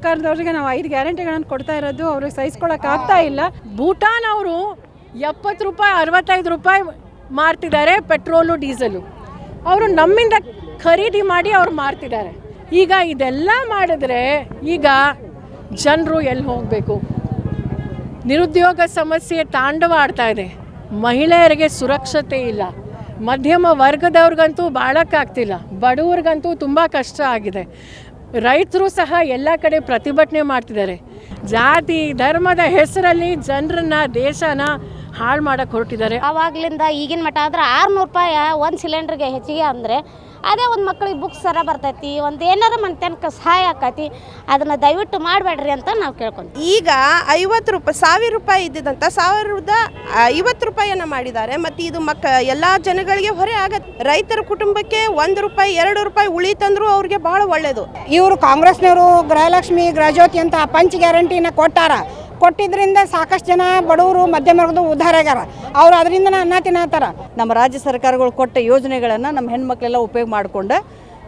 ಸರ್ಕಾರದವ್ರಿಗೆ ನಾವು ಐದು ಗ್ಯಾರಂಟಿಗಳನ್ನು ಕೊಡ್ತಾ ಇರೋದು, ಅವ್ರಿಗೆ ಸಹಿಸ್ಕೊಳಕ್ ಆಗ್ತಾ ಇಲ್ಲ. ಭೂಟಾನ್ ಅವರು ಎಪ್ಪತ್ತು ರೂಪಾಯಿ, ಅರವತ್ತೈದು ರೂಪಾಯಿ ಮಾರ್ತಿದ್ದಾರೆ ಪೆಟ್ರೋಲು, ಡೀಸೆಲು. ಅವರು ನಮ್ಮಿಂದ ಖರೀದಿ ಮಾಡಿ ಅವ್ರು ಮಾರ್ತಿದ್ದಾರೆ. ಈಗ ಇದೆಲ್ಲ ಮಾಡಿದ್ರೆ ಈಗ ಜನರು ಎಲ್ಲಿ ಹೋಗಬೇಕು? ನಿರುದ್ಯೋಗ ಸಮಸ್ಯೆ ತಾಂಡವ ಆಡ್ತಾ ಇದೆ. ಮಹಿಳೆಯರಿಗೆ ಸುರಕ್ಷತೆ ಇಲ್ಲ. ಮಧ್ಯಮ ವರ್ಗದವ್ರಿಗಂತೂ ಬಾಳಕ್ಕಾಗ್ತಿಲ್ಲ. ಬಡವ್ರಿಗಂತೂ ತುಂಬ ಕಷ್ಟ ಆಗಿದೆ. ರೈತರು ಸಹ ಎಲ್ಲ ಕಡೆ ಪ್ರತಿಭಟನೆ ಮಾಡ್ತಿದ್ದಾರೆ. ಜಾತಿ ಧರ್ಮದ ಹೆಸರಲ್ಲಿ ಜನರನ್ನ ದೇಶನ ಹಾಳು ಮಾಡಕ್ಕೆ ಹೊರಟಿದ್ದಾರೆ. ಆವಾಗ್ಲಿಂದ ಈಗಿನ ಮಟ್ಟ ಆದ್ರೆ ಆರುನೂರು ರೂಪಾಯಿ ಒಂದು ಸಿಲಿಂಡ್ರಿಗೆ ಹೆಚ್ಚಿಗೆ ಅಂದರೆ ಅದೇ ಒಂದು ಮಕ್ಳಿಗೆ ಬುಕ್ಸ್ ಸರ ಬರ್ತೈತಿ ಒಂದು ಏನಾರ ಮನ್ತನಕ ಸಹಾಯ ಆಕೈತಿ ಅದನ್ನು ದಯವಿಟ್ಟು ಮಾಡಬೇಡ್ರಿ ಅಂತ ನಾವು ಕೇಳ್ಕೊಂತೀವಿ. ಈಗ ಐವತ್ತು ರೂಪಾಯಿ ಸಾವಿರ ರೂಪಾಯಿ ಇದ್ದಿದ್ದಂತ ಸಾವಿರದ ಐವತ್ತು ರೂಪಾಯಿಯನ್ನು ಮಾಡಿದ್ದಾರೆ. ಮತ್ತು ಇದು ಮಕ್ಕ ಎಲ್ಲ ಜನಗಳಿಗೆ ಹೊರೆ ಆಗತ್ತೆ. ರೈತರ ಕುಟುಂಬಕ್ಕೆ ಒಂದು ರೂಪಾಯಿ ಎರಡು ರೂಪಾಯಿ ಉಳಿತಂದ್ರೂ ಅವ್ರಿಗೆ ಬಹಳ ಒಳ್ಳೆಯದು ಇವರು ಕಾಂಗ್ರೆಸ್ನವರು ಗೃಹಲಕ್ಷ್ಮಿ ಗೃಹಜ್ಯೋತಿ ಅಂತ ಪಂಚ್ ಗ್ಯಾರಂಟಿನ ಕೊಟ್ಟಾರ. ಕೊಟ್ಟಿದ್ರಿಂದ ಸಾಕಷ್ಟು ಜನ ಬಡವರು ಮಧ್ಯಮ ವರ್ಗದ ಉದ್ಧಾರ ಆಗ್ಯಾರ. ಅವ್ರು ಅದರಿಂದ ಅನ್ನ ತಿನ್ನತ್ತಾರ ನಮ್ಮ ರಾಜ್ಯ ಸರ್ಕಾರಗಳು ಕೊಟ್ಟ ಯೋಜನೆಗಳನ್ನು ನಮ್ಮ ಹೆಣ್ಮಕ್ಳೆಲ್ಲ ಉಪಯೋಗ ಮಾಡಿಕೊಂಡು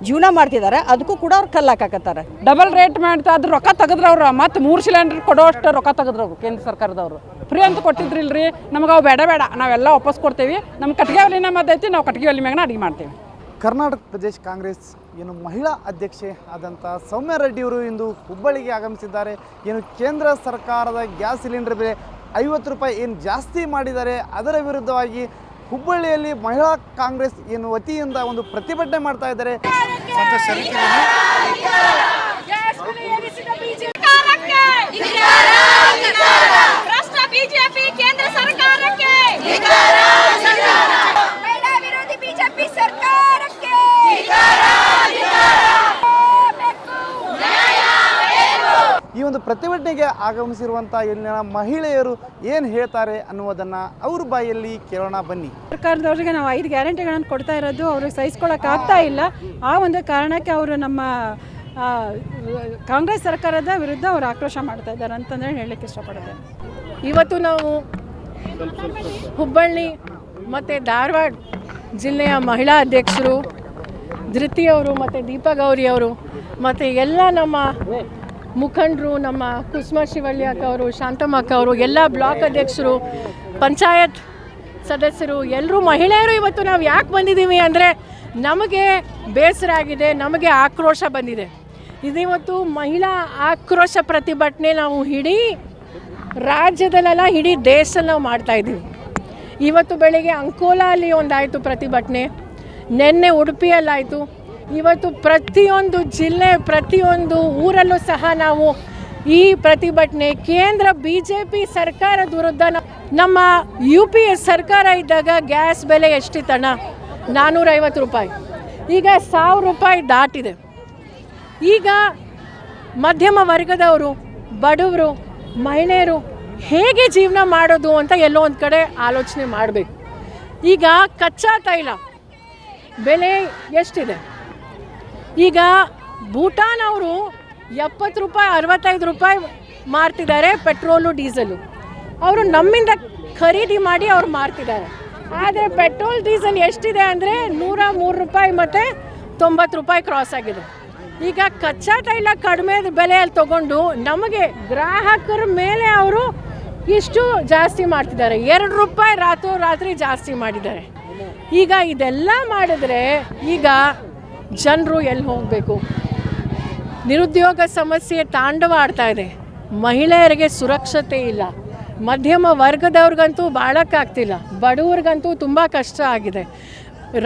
ಜೀವನ ಮಾಡ್ತಿದ್ದಾರೆ. ಅದಕ್ಕೂ ಕೂಡ ಅವ್ರು ಕಲ್ಲು ಹಾಕಾಕತ್ತಾರೆ. ಡಬಲ್ ರೇಟ್ ಮಾಡ್ತಾ ಅದ್ರ ರೊಕ್ಕ ತೆಗೆದ್ರ ಅವ್ರು. ಮತ್ತೆ ಮೂರು ಸಿಲಿಂಡರ್ ಕೊಡೋ ಅಷ್ಟು ರೊಕ್ಕ ತೆಗೆದ್ರು ಅವ್ರು ಕೇಂದ್ರ ಸರ್ಕಾರದವರು. ಫ್ರೀ ಅಂತ ಕೊಟ್ಟಿದ್ರಿಲ್ರಿ. ನಮ್ಗೆ ಅವು ಬೇಡ ಬೇಡ. ನಾವೆಲ್ಲ ವಾಪಸ್ ಕೊಡ್ತೀವಿ. ನಮ್ಮ ಕಟ್ಟಿಗೆ ಒಲಿನ ಮದ್ದೈತಿ ನಾವು ಕಟ್ಟಿಗೆ ಒಲಿ ಮ್ಯಾಗನ ಅಡಿಗೆ ಮಾಡ್ತೀವಿ. ಕರ್ನಾಟಕ ಪ್ರದೇಶ ಕಾಂಗ್ರೆಸ್ ಏನು ಮಹಿಳಾ ಅಧ್ಯಕ್ಷೆ ಆದಂಥ ಸೌಮ್ಯ ರೆಡ್ಡಿಯವರು ಇಂದು ಹುಬ್ಬಳ್ಳಿಗೆ ಆಗಮಿಸಿದ್ದಾರೆ. ಏನು ಕೇಂದ್ರ ಸರ್ಕಾರದ ಗ್ಯಾಸ್ ಸಿಲಿಂಡರ್ ಬೆಲೆ ಐವತ್ತು ರೂಪಾಯಿ ಏನು ಜಾಸ್ತಿ ಮಾಡಿದ್ದಾರೆ. ಅದರ ವಿರುದ್ಧವಾಗಿ ಹುಬ್ಬಳ್ಳಿಯಲ್ಲಿ ಮಹಿಳಾ ಕಾಂಗ್ರೆಸ್ ಏನು ವತಿಯಿಂದ ಒಂದು ಪ್ರತಿಭಟನೆ ಮಾಡ್ತಾ ಇದ್ದಾರೆ ಸಂತೋಷ್ ರಾಷ್ಟ್ರ ಬಿಜೆಪಿ ಕೇಂದ್ರ ಸರ್ಕಾರಕ್ಕೆ ಮಹಿಳಾ ವಿರೋಧಿ ಬಿಜೆಪಿ ಸರ್ಕಾರಕ್ಕೆ ಈ ಒಂದು ಪ್ರತಿಭಟನೆಗೆ ಆಗಮಿಸಿರುವಂಥ ಇಲ್ಲಿನ ಮಹಿಳೆಯರು ಏನು ಹೇಳ್ತಾರೆ ಅನ್ನುವುದನ್ನು ಅವ್ರ ಬಾಯಲ್ಲಿ ಕೇಳೋಣ ಬನ್ನಿ. ಸರ್ಕಾರದವರಿಗೆ ನಾವು ಐದು ಗ್ಯಾರಂಟಿಗಳನ್ನು ಕೊಡ್ತಾ ಇರೋದು ಅವ್ರಿಗೆ ಸಹಿಸ್ಕೊಳಕ್ ಆಗ್ತಾ ಇಲ್ಲ. ಆ ಒಂದು ಕಾರಣಕ್ಕೆ ಅವರು ನಮ್ಮ ಕಾಂಗ್ರೆಸ್ ಸರ್ಕಾರದ ವಿರುದ್ಧ ಅವರು ಆಕ್ರೋಶ ಮಾಡ್ತಾ ಇದ್ದಾರೆ ಅಂತಂದರೆ ಹೇಳಲಿಕ್ಕೆ ಇಷ್ಟಪಡ್ತೇನೆ ಇವತ್ತು ನಾವು ಹುಬ್ಬಳ್ಳಿ ಮತ್ತು ಧಾರವಾಡ ಜಿಲ್ಲೆಯ ಮಹಿಳಾ ಅಧ್ಯಕ್ಷರು ಧೃತಿಯವರು ಮತ್ತು ದೀಪಾ ಗೌರಿಯವರು ಮತ್ತು ಎಲ್ಲ ನಮ್ಮ ಮುಖಂಡರು, ನಮ್ಮ ಕುಸುಮ ಶಿವಳ್ಳಿ ಅಕ್ಕ ಅವರು, ಶಾಂತಮ್ಮ ಅಕ್ಕ ಅವರು, ಎಲ್ಲ ಬ್ಲಾಕ್ ಅಧ್ಯಕ್ಷರು, ಪಂಚಾಯತ್ ಸದಸ್ಯರು ಎಲ್ಲರೂ ಮಹಿಳೆಯರು ಇವತ್ತು ನಾವು ಯಾಕೆ ಬಂದಿದ್ದೀವಿ ಅಂದರೆ ನಮಗೆ ಬೇಸರ ಆಗಿದೆ, ನಮಗೆ ಆಕ್ರೋಶ ಬಂದಿದೆ. ಇದಿವತ್ತು ಮಹಿಳಾ ಆಕ್ರೋಶ ಪ್ರತಿಭಟನೆ ನಾವು ಇಡೀ ರಾಜ್ಯದಲ್ಲೆಲ್ಲ ಇಡೀ ದೇಶದಲ್ಲಿ ನಾವು ಮಾಡ್ತಾ ಇದ್ದೀವಿ. ಇವತ್ತು ಬೆಳಿಗ್ಗೆ ಅಂಕೋಲಾ ಅಲ್ಲಿ ಒಂದಾಯಿತು ಪ್ರತಿಭಟನೆ. ನಿನ್ನೆ ಉಡುಪಿಯಲ್ಲಾಯಿತು. ಇವತ್ತು ಪ್ರತಿಯೊಂದು ಜಿಲ್ಲೆ, ಪ್ರತಿಯೊಂದು ಊರಲ್ಲೂ ಸಹ ನಾವು ಈ ಪ್ರತಿಭಟನೆ. ಕೇಂದ್ರ ಬಿ ಜೆ ಪಿ ಸರ್ಕಾರದ ವಿರುದ್ಧ ನಮ್ಮ ಯು ಪಿ ಎಸ್ ಸರ್ಕಾರ ಇದ್ದಾಗ ಗ್ಯಾಸ್ ಬೆಲೆ ಎಷ್ಟಿತ್ತಣ್ಣ? ನಾನ್ನೂರೈವತ್ತು ರೂಪಾಯಿ. ಈಗ ಸಾವಿರ ರೂಪಾಯಿ ದಾಟಿದೆ. ಈಗ ಮಧ್ಯಮ ವರ್ಗದವರು, ಬಡವರು, ಮಹಿಳೆಯರು ಹೇಗೆ ಜೀವನ ಮಾಡೋದು ಅಂತ ಎಲ್ಲೋ ಒಂದು ಕಡೆ ಆಲೋಚನೆ ಮಾಡಬೇಕು. ಈಗ ಕಚ್ಚಾ ತೈಲ ಬೆಲೆ ಎಷ್ಟಿದೆ? ಈಗ ಭೂಟಾನ್ ಅವರು ಎಪ್ಪತ್ತು ರೂಪಾಯಿ, ಅರವತ್ತೈದು ರೂಪಾಯಿ ಮಾರ್ತಿದ್ದಾರೆ ಪೆಟ್ರೋಲು, ಡೀಸೆಲು. ಅವರು ನಮ್ಮಿಂದ ಖರೀದಿ ಮಾಡಿ ಅವ್ರು ಮಾರ್ತಿದ್ದಾರೆ. ಆದರೆ ಪೆಟ್ರೋಲ್, ಡೀಸೆಲ್ ಎಷ್ಟಿದೆ ಅಂದರೆ ನೂರ ಮೂರು ರೂಪಾಯಿ ಮತ್ತು ತೊಂಬತ್ತು ರೂಪಾಯಿ ಕ್ರಾಸ್ ಆಗಿದೆ. ಈಗ ಕಚ್ಚಾ ತೈಲ ಕಡಿಮೆ ಬೆಲೆಯಲ್ಲಿ ತಗೊಂಡು ನಮಗೆ ಗ್ರಾಹಕರ ಮೇಲೆ ಅವರು ಇಷ್ಟು ಜಾಸ್ತಿ ಮಾಡ್ತಿದ್ದಾರೆ ಎರಡು ರೂಪಾಯಿ ರಾತ್ರೋರಾತ್ರಿ ಜಾಸ್ತಿ ಮಾಡಿದ್ದಾರೆ. ಈಗ ಇದೆಲ್ಲ ಮಾಡಿದ್ರೆ ಈಗ ಜನರು ಎಲ್ಲಿ ಹೋಗಬೇಕು? ನಿರುದ್ಯೋಗ ಸಮಸ್ಯೆ ತಾಂಡವ ಆಡ್ತಾ ಇದೆ. ಮಹಿಳೆಯರಿಗೆ ಸುರಕ್ಷತೆ ಇಲ್ಲ. ಮಧ್ಯಮ ವರ್ಗದವ್ರಿಗಂತೂ ಬಾಳೋಕ್ಕಾಗ್ತಿಲ್ಲ ಬಡವ್ರಿಗಂತೂ ತುಂಬ ಕಷ್ಟ ಆಗಿದೆ.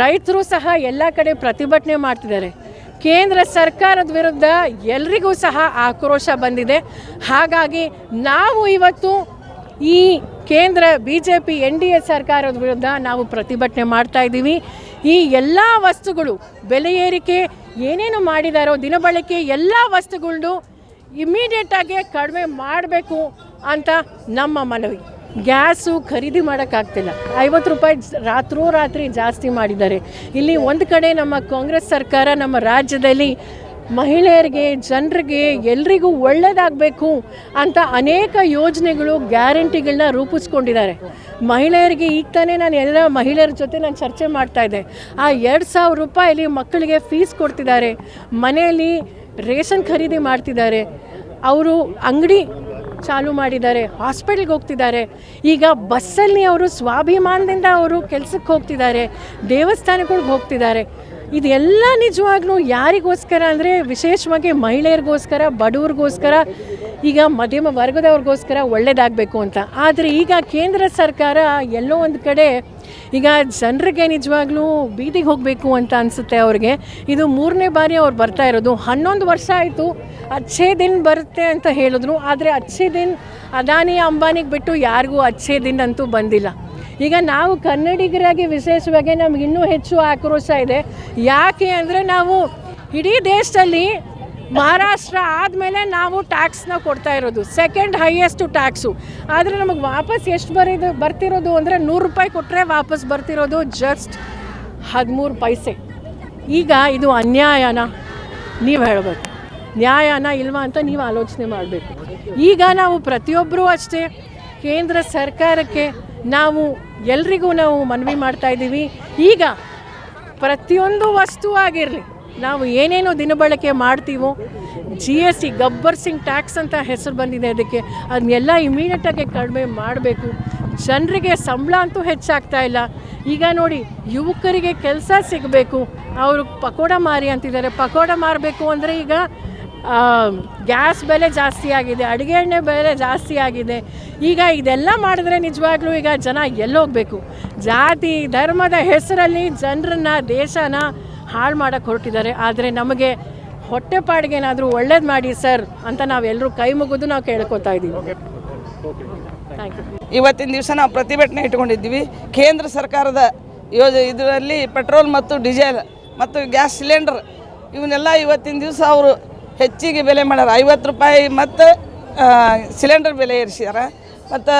ರೈತರು ಸಹ ಎಲ್ಲ ಕಡೆ ಪ್ರತಿಭಟನೆ ಮಾಡ್ತಿದ್ದಾರೆ. ಕೇಂದ್ರ ಸರ್ಕಾರದ ವಿರುದ್ಧ ಎಲ್ರಿಗೂ ಸಹ ಆಕ್ರೋಶ ಬಂದಿದೆ. ಹಾಗಾಗಿ ನಾವು ಇವತ್ತು ಈ ಕೇಂದ್ರ B J P N D A ಸರ್ಕಾರದ ವಿರುದ್ಧ ನಾವು ಪ್ರತಿಭಟನೆ ಮಾಡ್ತಾ ಇದ್ದೀವಿ. ಈ ಎಲ್ಲ ವಸ್ತುಗಳು ಬೆಲೆ ಏರಿಕೆ ಏನೇನು ಮಾಡಿದಾರೋ ದಿನಬಳಕೆ ಎಲ್ಲ ವಸ್ತುಗಳನ್ನು ಇಮಿಡಿಯೇಟಾಗಿ ಕಡಿಮೆ ಮಾಡಬೇಕು ಅಂತ ನಮ್ಮ ಮನವಿ. ಗ್ಯಾಸು ಖರೀದಿ ಮಾಡೋಕ್ಕಾಗ್ತಿಲ್ಲ. ಐವತ್ತು ರೂಪಾಯಿ ರಾತ್ರೋರಾತ್ರಿ ಜಾಸ್ತಿ ಮಾಡಿದ್ದಾರೆ. ಇಲ್ಲಿ ಒಂದು ಕಡೆ ನಮ್ಮ ಕಾಂಗ್ರೆಸ್ ಸರ್ಕಾರ ನಮ್ಮ ರಾಜ್ಯದಲ್ಲಿ ಮಹಿಳೆಯರಿಗೆ, ಜನರಿಗೆ ಎಲ್ರಿಗೂ ಒಳ್ಳೆಯದಾಗಬೇಕು ಅಂತ ಅನೇಕ ಯೋಜನೆಗಳು ಗ್ಯಾರಂಟಿಗಳನ್ನ ರೂಪಿಸ್ಕೊಂಡಿದ್ದಾರೆ. ಮಹಿಳೆಯರಿಗೆ ಈಗ ತಾನೇ ನಾನು ಎಲ್ಲ ಮಹಿಳೆಯರ ಜೊತೆ ನಾನು ಚರ್ಚೆ ಮಾಡ್ತಾ ಇದ್ದೆ. ಆ ಎರಡು ಸಾವಿರ ರೂಪಾಯಲ್ಲಿ ಮಕ್ಕಳಿಗೆ ಫೀಸ್ ಕೊಡ್ತಿದ್ದಾರೆ. ಮನೆಯಲ್ಲಿ ರೇಷನ್ ಖರೀದಿ ಮಾಡ್ತಿದ್ದಾರೆ. ಅವರು ಅಂಗಡಿ ಚಾಲು ಮಾಡಿದ್ದಾರೆ. ಹಾಸ್ಪಿಟ್ಲ್ಗೆ ಹೋಗ್ತಿದ್ದಾರೆ. ಈಗ ಬಸ್ಸಲ್ಲಿ ಅವರು ಸ್ವಾಭಿಮಾನದಿಂದ ಅವರು ಕೆಲಸಕ್ಕೆ ಹೋಗ್ತಿದ್ದಾರೆ. ದೇವಸ್ಥಾನಗಳಿಗೆ ಹೋಗ್ತಿದ್ದಾರೆ. ಇದೆಲ್ಲ ನಿಜವಾಗ್ಲೂ ಯಾರಿಗೋಸ್ಕರ ಅಂದರೆ ವಿಶೇಷವಾಗಿ ಮಹಿಳೆಯರಿಗೋಸ್ಕರ, ಬಡವ್ರಿಗೋಸ್ಕರ, ಈಗ ಮಧ್ಯಮ ವರ್ಗದವ್ರಿಗೋಸ್ಕರ ಒಳ್ಳೇದಾಗಬೇಕು ಅಂತ. ಆದರೆ ಈಗ ಕೇಂದ್ರ ಸರ್ಕಾರ ಎಲ್ಲೋ ಒಂದು ಕಡೆ ಈಗ ಜನರಿಗೆ ನಿಜವಾಗ್ಲೂ ಬೀದಿಗೆ ಹೋಗಬೇಕು ಅಂತ ಅನಿಸುತ್ತೆ ಅವ್ರಿಗೆ. ಇದು ಮೂರನೇ ಬಾರಿ ಅವ್ರು ಬರ್ತಾ ಇರೋದು. ಹನ್ನೊಂದು ವರ್ಷ ಆಯಿತು, ಅಚ್ಚೇ ದಿನ ಬರುತ್ತೆ ಅಂತ ಹೇಳಿದ್ರು. ಆದರೆ ಅಚ್ಚೇ ದಿನ ಅದಾನಿ ಅಂಬಾನಿಗೆ ಬಿಟ್ಟು ಯಾರಿಗೂ ಅಚ್ಚೇ ದಿನ ಅಂತೂ ಬಂದಿಲ್ಲ. ಈಗ ನಾವು ಕನ್ನಡಿಗರಾಗಿ ವಿಶೇಷವಾಗಿ ನಮ್ಗೆ ಇನ್ನೂ ಹೆಚ್ಚು ಆಕ್ರೋಶ ಇದೆ. ಯಾಕೆ ಅಂದರೆ ನಾವು ಇಡೀ ದೇಶದಲ್ಲಿ ಮಹಾರಾಷ್ಟ್ರ ಆದಮೇಲೆ ನಾವು ಟ್ಯಾಕ್ಸ್ನ ಕೊಡ್ತಾ ಇರೋದು. ಸೆಕೆಂಡ್ ಹೈಯೆಸ್ಟು ಟ್ಯಾಕ್ಸು ಆದರೆ ನಮಗೆ ವಾಪಸ್ ಎಷ್ಟು ಬರೀದು, ಬರ್ತಿರೋದು ಅಂದರೆ ನೂರು ರೂಪಾಯಿ ಕೊಟ್ಟರೆ ವಾಪಸ್ ಬರ್ತಿರೋದು ಜಸ್ಟ್ ಹದಿಮೂರು ಪೈಸೆ. ಈಗ ಇದು ಅನ್ಯಾಯನ? ನೀವು ಹೇಳಬೇಕು. ನ್ಯಾಯನ ಇಲ್ವಾ ಅಂತ ನೀವು ಆಲೋಚನೆ ಮಾಡಬೇಕು. ಈಗ ನಾವು ಪ್ರತಿಯೊಬ್ಬರೂ ಅಷ್ಟೇ. ಕೇಂದ್ರ ಸರ್ಕಾರಕ್ಕೆ ನಾವು ಎಲ್ರಿಗೂ ನಾವು ಮನವಿ ಮಾಡ್ತಾ ಇದ್ದೀವಿ. ಈಗ ಪ್ರತಿಯೊಂದು ವಸ್ತು ಆಗಿರಲಿ, ನಾವು ಏನೇನು ದಿನಬಳಕೆ ಮಾಡ್ತೀವೋ G S T Gabbar Singh tax ಅಂತ ಹೆಸರು ಬಂದಿದೆ ಅದಕ್ಕೆ, ಅದನ್ನೆಲ್ಲ ಇಮಿಡಿಯೇಟಾಗಿ ಕಡಿಮೆ ಮಾಡಬೇಕು. ಜನರಿಗೆ ಸಂಬಳ ಅಂತೂ ಹೆಚ್ಚಾಗ್ತಾ ಇಲ್ಲ. ಈಗ ನೋಡಿ, ಯುವಕರಿಗೆ ಕೆಲಸ ಸಿಗಬೇಕು. ಅವರು ಪಕೋಡ ಮಾರಿ ಅಂತಿದ್ದಾರೆ. ಪಕೋಡ ಮಾರಬೇಕು ಅಂದರೆ ಈಗ ಗ್ಯಾಸ್ ಬೆಲೆ ಜಾಸ್ತಿ ಆಗಿದೆ ಅಡುಗೆ ಎಣ್ಣೆ ಬೆಲೆ ಜಾಸ್ತಿ ಆಗಿದೆ. ಈಗ ಇದೆಲ್ಲ ಮಾಡಿದ್ರೆ ನಿಜವಾಗ್ಲೂ ಈಗ ಜನ ಎಲ್ಲೋಗಬೇಕು. ಜಾತಿ ಧರ್ಮದ ಹೆಸರಲ್ಲಿ ಜನರನ್ನ ದೇಶನ ಹಾಳು ಮಾಡೋಕ್ಕೆ ಹೊರಟಿದ್ದಾರೆ. ಆದರೆ ನಮಗೆ ಹೊಟ್ಟೆಪಾಡಿಗೆ ಏನಾದರೂ ಒಳ್ಳೇದು ಮಾಡಿ ಸರ್ ಅಂತ ನಾವೆಲ್ಲರೂ ಕೈ ಮುಗಿದು ನಾವು ಕೇಳ್ಕೊತಾ ಇದ್ದೀವಿ. ಥ್ಯಾಂಕ್ ಯು ಇವತ್ತಿನ ದಿವಸ ನಾವು ಪ್ರತಿಭಟನೆ ಇಟ್ಕೊಂಡಿದ್ವಿ ಕೇಂದ್ರ ಸರ್ಕಾರದ ಯೋಜ ಇದರಲ್ಲಿ ಪೆಟ್ರೋಲ್ ಮತ್ತು ಡೀಸೆಲ್ ಮತ್ತು ಗ್ಯಾಸ್ ಸಿಲಿಂಡರ್ ಇವನ್ನೆಲ್ಲ ಇವತ್ತಿನ ದಿವಸ ಅವರು ಹೆಚ್ಚಿಗೆ ಬೆಲೆ ಮಾಡ್ಯಾರ. ಐವತ್ತು ರೂಪಾಯಿ ಮತ್ತು ಸಿಲಿಂಡರ್ ಬೆಲೆ ಏರಿಸ್ಯಾರ. ಮತ್ತು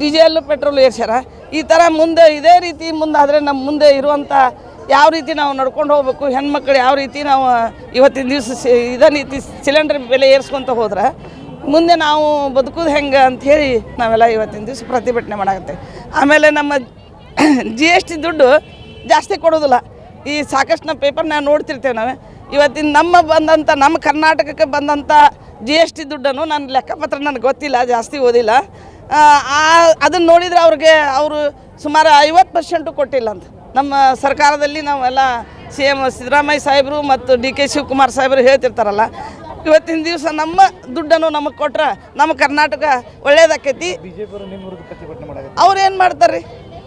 ಡೀಸೆಲ್ ಪೆಟ್ರೋಲ್ ಏರ್ಸ್ಯಾರ. ಈ ಥರ ಮುಂದೆ, ಇದೇ ರೀತಿ ಮುಂದೆ ಆದರೆ ನಮ್ಮ ಮುಂದೆ ಇರುವಂಥ ಯಾವ ರೀತಿ ನಾವು ನಡ್ಕೊಂಡು ಹೋಗ್ಬೇಕು, ಹೆಣ್ಮಕ್ಳು ಯಾವ ರೀತಿ ನಾವು ಇವತ್ತಿನ ದಿವಸ ಇದೇ ರೀತಿ ಸಿಲಿಂಡರ್ ಬೆಲೆ ಏರಿಸ್ಕೊತ ಹೋದ್ರೆ, ಮುಂದೆ ನಾವು ಬದುಕೋದು ಹೆಂಗೆ ಅಂಥೇಳಿ ನಾವೆಲ್ಲ ಇವತ್ತಿನ ದಿವಸ ಪ್ರತಿಭಟನೆ ಮಾಡಾಕತ್ತೇವೆ. ಆಮೇಲೆ ನಮ್ಮ ಜಿ ಎಸ್ ಟಿ ದುಡ್ಡು ಜಾಸ್ತಿ ಕೊಡೋದಿಲ್ಲ. ಈ ಸಾಕಷ್ಟು ನಾವು ಪೇಪರ್ನ ನೋಡ್ತಿರ್ತೇವೆ ನಾವು. ಇವತ್ತಿನ ನಮ್ಮ ಬಂದಂಥ ನಮ್ಮ ಕರ್ನಾಟಕಕ್ಕೆ ಬಂದಂಥ ಜಿ ಎಸ್ ಟಿ ದುಡ್ಡನ್ನು ನನ್ನ ಲೆಕ್ಕಪತ್ರ ನನಗೆ ಗೊತ್ತಿಲ್ಲ ಜಾಸ್ತಿ ಓದಿಲ್ಲ. ಅದನ್ನು ನೋಡಿದರೆ ಅವ್ರಿಗೆ ಅವರು ಸುಮಾರು ಐವತ್ತು ಪರ್ಸೆಂಟು ಕೊಟ್ಟಿಲ್ಲ ಅಂತ. ನಮ್ಮ ಸರ್ಕಾರದಲ್ಲಿ ನಾವೆಲ್ಲ ಸಿ ಎಂ ಸಿದ್ದರಾಮಯ್ಯ ಸಾಹೇಬರು ಮತ್ತು ಡಿ ಕೆ ಶಿವಕುಮಾರ್ ಸಾಹೇಬರು ಹೇಳ್ತಿರ್ತಾರಲ್ಲ ಇವತ್ತಿನ ದಿವಸ ನಮ್ಮ ದುಡ್ಡನ್ನು ನಮಗೆ ಕೊಟ್ರೆ ನಮ್ಮ ಕರ್ನಾಟಕ ಒಳ್ಳೇದಾಕೈತಿ. ಅವ್ರು ಏನು ಮಾಡ್ತಾರೆ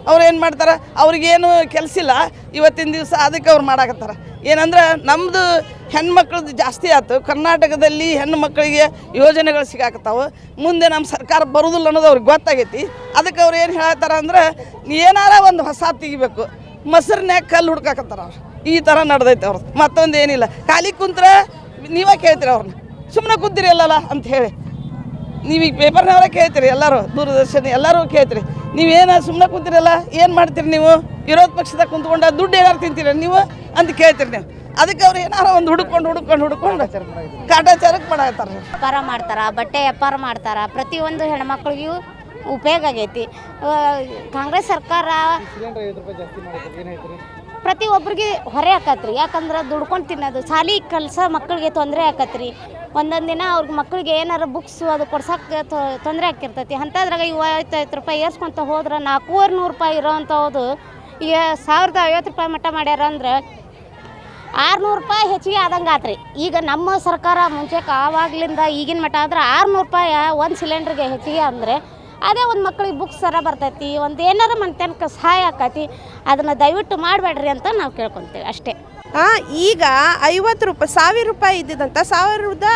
ಅವ್ರು ಏನು ಮಾಡ್ತಾರೆ? ಅವ್ರಿಗೇನು ಕೆಲಸ ಇಲ್ಲ ಇವತ್ತಿನ ದಿವಸ ಅದಕ್ಕೆ ಅವ್ರು ಮಾಡಾಕತ್ತಾರ. ಏನಂದ್ರೆ ನಮ್ಮದು ಹೆಣ್ಮಕ್ಳದ್ದು ಜಾಸ್ತಿ ಆಯ್ತು ಕರ್ನಾಟಕದಲ್ಲಿ ಹೆಣ್ಣು ಮಕ್ಕಳಿಗೆ ಯೋಜನೆಗಳು ಸಿಗಾಕತ್ತಾವೆ. ಮುಂದೆ ನಮ್ಮ ಸರ್ಕಾರ ಬರೋದಿಲ್ಲ ಅನ್ನೋದು ಅವ್ರಿಗೆ ಗೊತ್ತಾಗೈತಿ. ಅದಕ್ಕೆ ಅವ್ರು ಏನು ಹೇಳ್ತಾರೆ ಅಂದ್ರೆ, ಏನಾರ ಒಂದು ಹೊಸ ತೆಗಿಬೇಕು. ಮೊಸರನ್ನೇ ಕಲ್ಲು ಹುಡ್ಕಾಕತ್ತಾರ ಅವ್ರು. ಈ ಥರ ನಡೆದೈತೆ ಅವ್ರದ್ದು. ಮತ್ತೊಂದು ಏನಿಲ್ಲ. ಖಾಲಿ ಕುಂತ್ರೆ ನೀವೇ ಕೇಳ್ತೀರಿ ಅವ್ರನ್ನ. ಸುಮ್ಮನೆ ಕುಂತೀರಿ ಅಲ್ಲಲ್ಲ ಅಂತ ಹೇಳಿ. ನೀವೀಗ ಪೇಪರ್ನವರೇ ಕೇಳ್ತೀರಿ ಎಲ್ಲರೂ ದೂರದರ್ಶನ ಎಲ್ಲರೂ ಕೇಳ್ತೀರಿ. ನೀವೇನು ಸುಮ್ಮನೆ ಕೂತಿರಲ್ಲ ಏನು ಮಾಡ್ತೀರಿ ನೀವು? ವಿರೋಧ ಪಕ್ಷದಾಗ ಕುಂತ್ಕೊಂಡು ದುಡ್ಡು ಏನಾರು ತಿಂತೀರ ನೀವು ಅಂತ ಕೇಳ್ತೀರಿ ನೀವು. ಅದಕ್ಕೆ ಅವ್ರು ಏನಾರ ಒಂದು ಹುಡುಕೊಂಡು ಹುಡುಕೊಂಡು ಹುಡುಕೊಂಡು ಕಾಟಾಚಾರಕ್ಕೆ ಮಾಡ್ತಾರೆ ವ್ಯಾಪಾರ ಮಾಡ್ತಾರೆ ಬಟ್ಟೆ ವ್ಯಾಪಾರ ಮಾಡ್ತಾರೆ ಪ್ರತಿಯೊಂದು ಹೆಣ್ಮಕ್ಳಿಗೂ ಉಪಯೋಗ ಆಗೈತಿ. ಕಾಂಗ್ರೆಸ್ ಸರ್ಕಾರ ಐವತ್ತು ಪ್ರತಿಯೊಬ್ಬರಿಗೆ ಹೊರೆ ಆಕತ್ರಿ. ಯಾಕಂದ್ರೆ ದುಡ್ಕೊಂಡು ತಿನ್ನೋದು, ಶಾಲಿ ಕೆಲಸ ಮಕ್ಕಳಿಗೆ ತೊಂದರೆ ಆಕತ್ರಿ. ಒಂದೊಂದು ದಿನ ಅವ್ರಿಗೆ ಮಕ್ಕಳಿಗೆ ಏನಾರ ಬುಕ್ಸು ಅದು ಕೊಡ್ಸಕ್ಕೆ ತೊಂದರೆ ಆಕಿರ್ತೈತಿ ಅಂಥದ್ರಾಗ ಐವತ್ತೈವತ್ತು ರೂಪಾಯಿ ಏರ್ಸ್ಕೊತ ಹೋದ್ರೆ ನಾಲ್ಕೂವರೆ ನೂರು ರೂಪಾಯಿ ಇರೋವಂಥವ್ದು ಈಗ ಸಾವಿರದ ಐವತ್ತು ರೂಪಾಯಿ ಮಟ್ಟ ಮಾಡ್ಯಾರ ಅಂದ್ರೆ ಆರುನೂರು ರೂಪಾಯಿ ಹೆಚ್ಚಿಗೆ ಆದಂಗೆ ಆತ್ರಿ. ಈಗ ನಮ್ಮ ಸರ್ಕಾರ ಮುಂಚೆಗೆ ಆವಾಗ್ಲಿಂದ ಈಗಿನ ಮಟ್ಟ ಆದ್ರೆ ಆರುನೂರು ರೂಪಾಯಿ ಒಂದು ಸಿಲಿಂಡ್ರಿಗೆ ಹೆಚ್ಚಿಗೆ ಅಂದರೆ ಅದೇ ಒಂದು ಮಕ್ಳಿಗೆ ಬುಕ್ಸ್ ಸರ ಬರ್ತೈತಿ ಒಂದು ಏನಾರ ಮನ್ತನಕ ಸಹಾಯ ಆಕತಿ ಅದನ್ನು ದಯವಿಟ್ಟು ಮಾಡಬೇಡ್ರಿ ಅಂತ ನಾವು ಕೇಳ್ಕೊತೀವಿ ಅಷ್ಟೇ. ಆ, ಈಗ ಐವತ್ತು ರೂಪಾಯಿ ಸಾವಿರ ರೂಪಾಯಿ ಇದ್ದಿದ್ದಂಥ ಸಾವಿರದ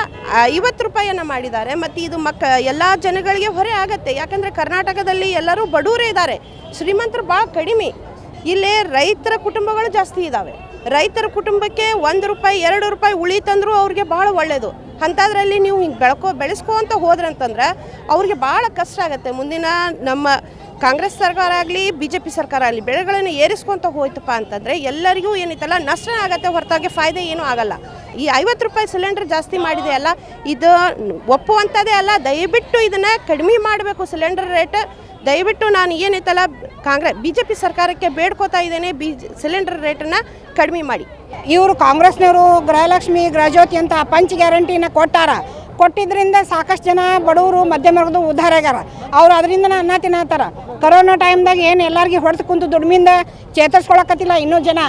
ಐವತ್ತು ರೂಪಾಯಿಯನ್ನು ಮಾಡಿದ್ದಾರೆ. ಮತ್ತು ಇದು ಮಕ್ಕ ಎಲ್ಲ ಜನಗಳಿಗೆ ಹೊರೆ ಆಗತ್ತೆ. ಯಾಕಂದರೆ ಕರ್ನಾಟಕದಲ್ಲಿ ಎಲ್ಲರೂ ಬಡವರೇ ಇದ್ದಾರೆ ಶ್ರೀಮಂತರು ಭಾಳ ಕಡಿಮೆ. ಇಲ್ಲಿ ರೈತರ ಕುಟುಂಬಗಳು ಜಾಸ್ತಿ ಇದ್ದಾವೆ ರೈತರ ಕುಟುಂಬಕ್ಕೆ ಒಂದು ರೂಪಾಯಿ ಎರಡು ರೂಪಾಯಿ ಉಳಿತಂದ್ರೂ ಅವ್ರಿಗೆ ಭಾಳ ಒಳ್ಳೆಯದು ಅಂಥದ್ರಲ್ಲಿ ನೀವು ಹಿಂಗೆ ಬೆಳ್ಕೊ ಬೆಳೆಸ್ಕೊಂತ ಹೋದ್ರಂತಂದ್ರೆ ಅವ್ರಿಗೆ ಭಾಳ ಕಷ್ಟ ಆಗುತ್ತೆ. ಮುಂದಿನ ನಮ್ಮ ಕಾಂಗ್ರೆಸ್ ಸರ್ಕಾರ ಆಗಲಿ ಬಿ ಜೆ ಪಿ ಸರ್ಕಾರ ಆಗಲಿ, ಬೆಳೆಗಳನ್ನು ಏರಿಸ್ಕೊತ ಹೋಯ್ತಪ್ಪ ಅಂತಂದರೆ ಎಲ್ಲರಿಗೂ ಏನೈತಲ್ಲ ನಷ್ಟ ಆಗುತ್ತೆ ಹೊರತಾಗಿ ಫಾಯ್ದೆ ಏನೂ ಆಗಲ್ಲ. ಈ ಐವತ್ತು ರೂಪಾಯಿ ಸಿಲಿಂಡರ್ ಜಾಸ್ತಿ ಮಾಡಿದೆ ಅಲ್ಲ, ಇದು ಒಪ್ಪುವಂಥದ್ದೇ ಅಲ್ಲ, ದಯವಿಟ್ಟು ಇದನ್ನು ಕಡಿಮೆ ಮಾಡಬೇಕು ಸಿಲಿಂಡರ್ ರೇಟ್. ದಯವಿಟ್ಟು ನಾನು ಏನೈತಲ್ಲ ಕಾಂಗ್ರೆಸ್ ಬಿ ಜೆ ಪಿ ಸರ್ಕಾರಕ್ಕೆ ಬೇಡ್ಕೋತಾ ಇದ್ದೇನೆ, ಬಿ, ಸಿಲಿಂಡರ್ ರೇಟನ್ನು ಕಡಿಮೆ ಮಾಡಿ. ಇವರು ಕಾಂಗ್ರೆಸ್ನವರು ಗೃಹಲಕ್ಷ್ಮಿ, ಗೃಹಜ್ಯೋತಿ ಅಂತ ಪಂಚ್ ಗ್ಯಾರಂಟಿನ ಕೊಟ್ಟಾರ. ಕೊಟ್ಟಿದ್ದರಿಂದ ಸಾಕಷ್ಟು ಜನ ಬಡವರು, ಮಧ್ಯಮ ವರ್ಗದ ಉದ್ಧಾರ ಆಗ್ಯಾರ. ಅವ್ರು ಅದರಿಂದ ಅನ್ನ ತಿನ್ನತ್ತಾರ ಕರೋನಾ ಟೈಮ್ದಾಗ ಏನು ಎಲ್ಲರಿಗೆ ಹೊಡೆದು ಕುಂತು ದುಡ್ಮಿಂದ ಚೇತರಿಸ್ಕೊಳಕತ್ತಿಲ್ಲ ಇನ್ನೂ ಜನ.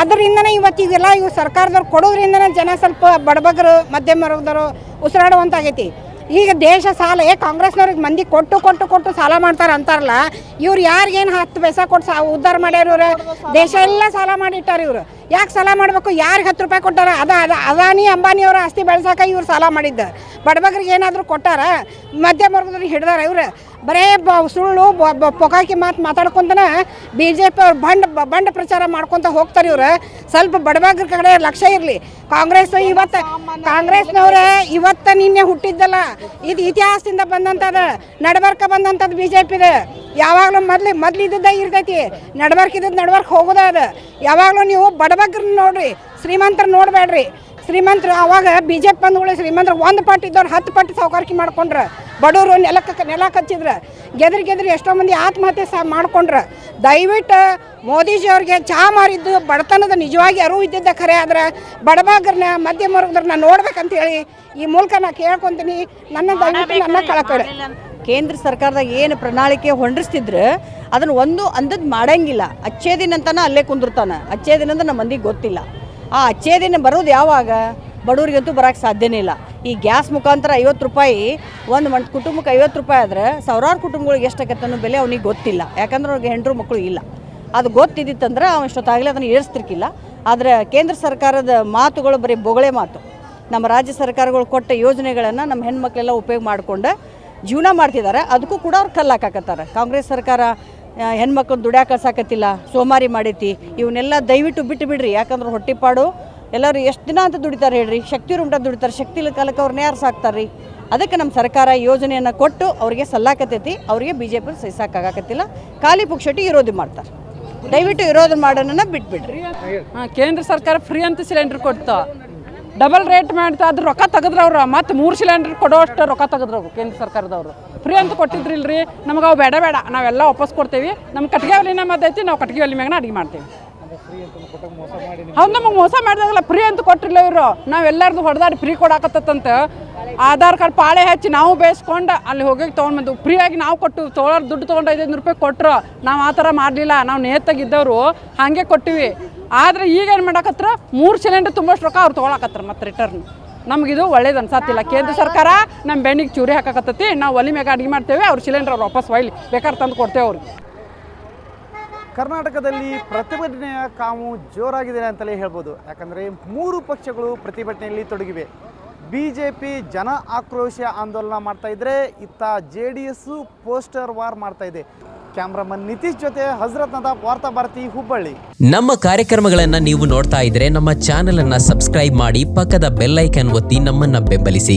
ಅದರಿಂದನೇ ಇವತ್ತಿಗೆಲ್ಲ ಇವು ಸರ್ಕಾರದವ್ರು ಕೊಡೋದ್ರಿಂದನೇ ಜನ ಸ್ವಲ್ಪ ಬಡಬಗರು, ಮಧ್ಯಮ ವರ್ಗದವರು ಉಸಿರಾಡುವಂತಾಗೈತಿ. ಈಗ ದೇಶ ಸಾಲ, ಏ ಕಾಂಗ್ರೆಸ್ನವ್ರಿಗೆ ಮಂದಿ ಕೊಟ್ಟು ಕೊಟ್ಟು ಕೊಟ್ಟು ಸಾಲ ಮಾಡ್ತಾರೆ ಅಂತಾರಲ್ಲ, ಇವ್ರು ಯಾರಿಗೇನು ಹತ್ತು ಪೈಸಾ ಕೊಟ್ಟು ಸಾ ಉದ್ಧಾರ ಮಾಡ್ಯಾರ ಇವ್ರು? ದೇಶ ಎಲ್ಲ ಸಾಲ ಮಾಡಿಟ್ಟಾರ ಇವರು. ಯಾಕೆ ಸಾಲ ಮಾಡಬೇಕು? ಯಾರಿಗೆ ಹತ್ತು ರೂಪಾಯಿ ಕೊಟ್ಟಾರ? ಅದ ಅದ ಅದಾನಿ, ಅಂಬಾನಿ ಅವರ ಆಸ್ತಿ ಬೆಳ್ಸಾಕ ಇವ್ರು ಸಾಲ ಮಾಡಿದ್ದ. ಬಡಬಗ್ರಿಗೆ ಏನಾದರೂ ಕೊಟ್ಟಾರ? ಮಧ್ಯಮ ವರ್ಗದವ್ರಿಗೆ ಹಿಡ್ದಾರ ಇವ್ರು. ಬರೇ ಬ ಸುಳ್ಳು ಪೊಕಾಕಿ ಮಾತು ಮಾತಾಡ್ಕೊಂತನ ಬಿ ಜೆ ಪಿ ಅವ್ರು ಬಂಡ್ ಬಂಡ ಪ್ರಚಾರ ಮಾಡ್ಕೊತ ಹೋಗ್ತಾರೆ ಇವ್ರು. ಸ್ವಲ್ಪ ಬಡಬಗ್ರ ಕಡೆ ಲಕ್ಷ್ಯ ಇರಲಿ. ಕಾಂಗ್ರೆಸ್ ಇವತ್ತು ಕಾಂಗ್ರೆಸ್ನವ್ರ ಇವತ್ತ ನಿನ್ನೆ ಹುಟ್ಟಿದ್ದಲ್ಲ. ಇದು ಇತಿಹಾಸದಿಂದ ಬಂದಂಥದ್ದು ನಡಬರ್ಕ ಬಂದಂಥದ್ದು ಬಿ ಜೆ ಪಿದು ಯಾವಾಗಲೂ ಮೊದ್ಲು ಮೊದ್ಲು ಇದ್ದದ್ದ ಇರ್ತೈತಿ. ನಡ್ಬರ್ಕ್ ಇದ್ದದ್ದು ನಡ್ಬರ್ಕ್ ಹೋಗೋದ ಅದು. ಯಾವಾಗಲೂ ನೀವು ಬಡಬಗ್ರನ್ನ ನೋಡ್ರಿ. ಶ್ರೀಮಂತರ ನೋಡಬೇಡ್ರಿ ಶ್ರೀಮಂತರು ಅವಾಗ ಬಿ ಜೆ ಪಿ ಬಂದ್ಗಳು ಶ್ರೀಮಂತರು ಒಂದು ಪಟ್ಟು ಇದ್ದವ್ರು ಹತ್ತು ಪಟ್ಟು ಸಾವುಕಾರಿಕೆ ಮಾಡ್ಕೊಂಡ್ರೆ. ಬಡವರು ನೆಲಕ್ಕೆ ನೆಲ ಕಚ್ಚಿದ್ರೆ. ಗೆದ್ರಿ ಗೆದ್ರಿ ಎಷ್ಟೋ ಮಂದಿ ಆತ್ಮಹತ್ಯೆ ಸಹ ಮಾಡ್ಕೊಂಡ್ರೆ. ದಯವಿಟ್ಟು ಮೋದಿಜಿ ಅವ್ರಿಗೆ ಚಹಾ ಮಾರಿದ್ದು ಬಡತನದ ನಿಜವಾಗಿ ಅರಿವು ಇದ್ದಿದ್ದ ಖರೆ ಆದ್ರೆ ಬಡಬಾಗ್ರನ್ನ ಮಧ್ಯಮ ವರ್ಗದವ್ರನ್ನ ನೋಡ್ಬೇಕಂತ ಹೇಳಿ ಈ ಮೂಲಕ ನಾ ಕೇಳ್ಕೊತೀನಿ. ನನ್ನ ದಯವಿಟ್ಟು ನನ್ನ ಕಳಕಳಿ. ಕೇಂದ್ರ ಸರ್ಕಾರದಾಗ ಏನು ಪ್ರಣಾಳಿಕೆ ಹೊಂಡಿಸ್ತಿದ್ರೆ ಅದನ್ನು ಒಂದು ಅಂದದ್ದು ಮಾಡಂಗಿಲ್ಲ. ಅಚ್ಚೇ ದಿನ ಅಂತಾನೆ ಅಲ್ಲೇ ಕುಂದಿರ್ತಾನೆ. ಅಚ್ಚೇ ದಿನ ಅಂದ್ರೆ ನಮ್ಮ ಮಂದಿಗೆ ಗೊತ್ತಿಲ್ಲ. ಆ ಅಚ್ಚೇ ದಿನ ಬರೋದು ಯಾವಾಗ? ಬಡವರಿಗಂತೂ ಬರೋಕ್ಕೆ ಸಾಧ್ಯನೇ ಇಲ್ಲ. ಈ ಗ್ಯಾಸ್ ಮುಖಾಂತರ ಐವತ್ತು ರೂಪಾಯಿ, ಒಂದು ಮಂತ್ ಕುಟುಂಬಕ್ಕೆ ಐವತ್ತು ರೂಪಾಯಿ ಆದ್ರೆ ಸಾವಿರಾರು ಕುಟುಂಬಗಳಿಗೆ ಎಷ್ಟಾಗತ್ತೆ ಅನ್ನೋ ಬೆಲೆ ಅವನಿಗೆ ಗೊತ್ತಿಲ್ಲ. ಯಾಕಂದ್ರೆ ಅವ್ರಿಗೆ ಹೆಂಡರು ಮಕ್ಕಳು ಇಲ್ಲ. ಅದು ಗೊತ್ತಿದ್ದಿತ್ತಂದ್ರೆ ಅವನು ಇಷ್ಟೊತ್ತಾಗಲೇ ಅದನ್ನು ಏರಿಸ್ತಿರ್ಕಿಲ್ಲ. ಆದರೆ ಕೇಂದ್ರ ಸರ್ಕಾರದ ಮಾತುಗಳು ಬರೀ ಬೊಗಳೆ ಮಾತು. ನಮ್ಮ ರಾಜ್ಯ ಸರ್ಕಾರಗಳು ಕೊಟ್ಟ ಯೋಜನೆಗಳನ್ನು ನಮ್ಮ ಹೆಣ್ಮಕ್ಳೆಲ್ಲ ಉಪಯೋಗ ಮಾಡಿಕೊಂಡು ಜೀವನ ಮಾಡ್ತಿದ್ದಾರೆ. ಅದಕ್ಕೂ ಕೂಡ ಅವ್ರು ಕಲ್ಲು ಹಾಕಾಕತ್ತಾರೆ. ಕಾಂಗ್ರೆಸ್ ಸರ್ಕಾರ ಹೆಣ್ಮಕ್ಳು ದುಡ್ಯಾಕ ಕಳ್ಸಾಕತ್ತಿಲ್ಲ ಸೋಮಾರಿ ಮಾಡೈತಿ. ಇವನ್ನೆಲ್ಲ ದಯವಿಟ್ಟು ಬಿಟ್ಟು ಬಿಡ್ರಿ. ಯಾಕಂದ್ರೆ ಹೊಟ್ಟಿಪಾಡು. ಎಲ್ಲರೂ ಎಷ್ಟು ದಿನ ಅಂತ ದುಡಿತಾರೆ ಹೇಳ್ರಿ. ಶಕ್ತಿ ಉಂಟ ದುಡಿತಾರೆ. ಶಕ್ತಿ ಕಾಲಕ್ಕೆ ಅವ್ರನ್ನ ಯಾರು ಸಾಕ್ತಾರೆ? ರೀ ಅದಕ್ಕೆ ನಮ್ಮ ಸರ್ಕಾರ ಯೋಜನೆಯನ್ನು ಕೊಟ್ಟು ಅವರಿಗೆ ಸಲ್ಲಾಕತ್ತೈತಿ. ಅವರಿಗೆ ಬಿ ಜೆ ಪಿ ಸಹಿಸಾಕಾಗತ್ತಿಲ್ಲ ಖಾಲಿ ಪುಕ್ಷಟಿ ವಿರೋಧಿ ಮಾಡ್ತಾರೆ. ದಯವಿಟ್ಟು ವಿರೋಧ ಮಾಡೋಣ ಬಿಟ್ಬಿಡ್ರಿ ಹಾಂ, ಕೇಂದ್ರ ಸರ್ಕಾರ ಫ್ರೀ ಅಂತ ಸಿಲಿಂಡರ್ ಕೊಡ್ತ. ಡಬಲ್ ರೇಟ್ ಮಾಡ್ತಾ ಅದ್ರ ರೊಕ್ಕ ತಗದ್ರು ಅವರು ಮತ್ತು ಮೂರು ಸಿಲಿಂಡರ್ ಕೊಡೋ ಅಷ್ಟು ರೊಕ್ಕ ತೆಗೆದ್ರವ್ರು ಕೇಂದ್ರ ಸರ್ಕಾರದವರು. ಫ್ರೀ ಅಂತ ಕೊಟ್ಟಿದ್ರಿಲ್ರಿ? ನಮಗೆ ಅವು ಬೇಡ ಬೇಡ. ನಾವೆಲ್ಲ ವಾಪಸ್ ಕೊಡ್ತೇವೆ. ನಮ್ಮ ಕಟ್ಟಿಗೆ ಒಲಿನ ಮದ್ದೈತಿ ನಾವು ಕಟ್ಟಿಗೆ ಒಲಿ ಮ್ಯಾಗ ಅಡುಗೆ ಮಾಡ್ತೇವೆ. ಹೌದು, ನಮಗೆ ಮೋಸ ಮಾಡಿದಾಗಲ್ಲ ಫ್ರೀ ಅಂತ ಕೊಟ್ಟಿಲ್ಲ ಇವರು. ನಾವೆಲ್ಲರದು ಹೊಡೆದಾಡಿ ಫ್ರೀ ಕೊಡಾಕತ್ತಂತ. ಆಧಾರ್ ಕಾರ್ಡ್ ಪಾಳೆ ಹಚ್ಚಿ ನಾವು ಬೇಯಿಸ್ಕೊಂಡು ಅಲ್ಲಿ ಹೋಗಿ ತೊಗೊಂಡು ಬಂದು ಫ್ರೀಯಾಗಿ ನಾವು ಕೊಟ್ಟು ತೊಗೊಳೋರು ದುಡ್ಡು ತೊಗೊಂಡು ಐದೈದು ರೂಪಾಯಿ ಕೊಟ್ಟರು ನಾವು ಆ ಥರ ಮಾಡಲಿಲ್ಲ. ನಾವು ನೇತಾಗಿದ್ದವರು. ಹಾಗೆ ಕೊಟ್ಟಿವಿ. ಆದರೆ ಈಗ ಏನು ಮಾಡಾಕತ್ರ? ಮೂರು ಸಿಲಿಂಡರ್ ತುಂಬಷ್ಟು ರೊಕ್ಕ ಅವ್ರು ತೊಗೊಳಕತ್ರ ಮತ್ತೆ ರಿಟರ್ನ್ ನಮಗಿದು ಒಳ್ಳೇದು ಅನ್ಸತ್ತಿಲ್ಲ ಕೇಂದ್ರ ಸರ್ಕಾರ ನಮ್ಮ ಬೆಣ್ಣಿಗೆ ಚೂರಿ ಹಾಕಕತ್ತೈತಿ. ನಾವು ಒಲಿ ಮ್ಯಾಗ ಅಡುಗೆ ಮಾಡ್ತೇವೆ. ಅವ್ರು ಸಿಲಿಂಡರ್ ವಾಪಸ್ ಒಯ್ಲಿ. ಬೇಕಾದ್ರೆ ತಂದು ಕೊಡ್ತೇವೆ ಅವ್ರಿಗೆ ಕರ್ನಾಟಕದಲ್ಲಿ ಪ್ರತಿಭಟನೆಯ ಕಾವು ಜೋರಾಗಿದೆ ಅಂತಲೇ ಹೇಳ್ಬೋದು. ಯಾಕಂದರೆ ಮೂರು ಪಕ್ಷಗಳು ಪ್ರತಿಭಟನೆಯಲ್ಲಿ ತೊಡಗಿವೆ. ಬಿ ಜೆ ಪಿ ಜನ ಆಕ್ರೋಶ ಆಂದೋಲನ ಮಾಡ್ತಾ ಇದ್ರೆ ಇತ್ತ J D S poster war ಮಾಡ್ತಾ ಇದೆ. ಕ್ಯಾಮ್ರಾಮನ್ ನಿತೀಶ್ ಜೊತೆ ಹಜರತ್ ನದಾಬ್ ವಾರ್ತಾ ಭಾರತಿ, ಹುಬ್ಬಳ್ಳಿ. ನಮ್ಮ ಕಾರ್ಯಕ್ರಮಗಳನ್ನ ನೀವು ನೋಡ್ತಾ ಇದ್ರೆ ನಮ್ಮ ಚಾನೆಲ್ ಅನ್ನ ಸಬ್ಸ್ಕ್ರೈಬ್ ಮಾಡಿ ಪಕ್ಕದ ಬೆಲ್ ಐಕನ್ ಒತ್ತಿ ನಮ್ಮನ್ನ ಬೆಂಬಲಿಸಿ.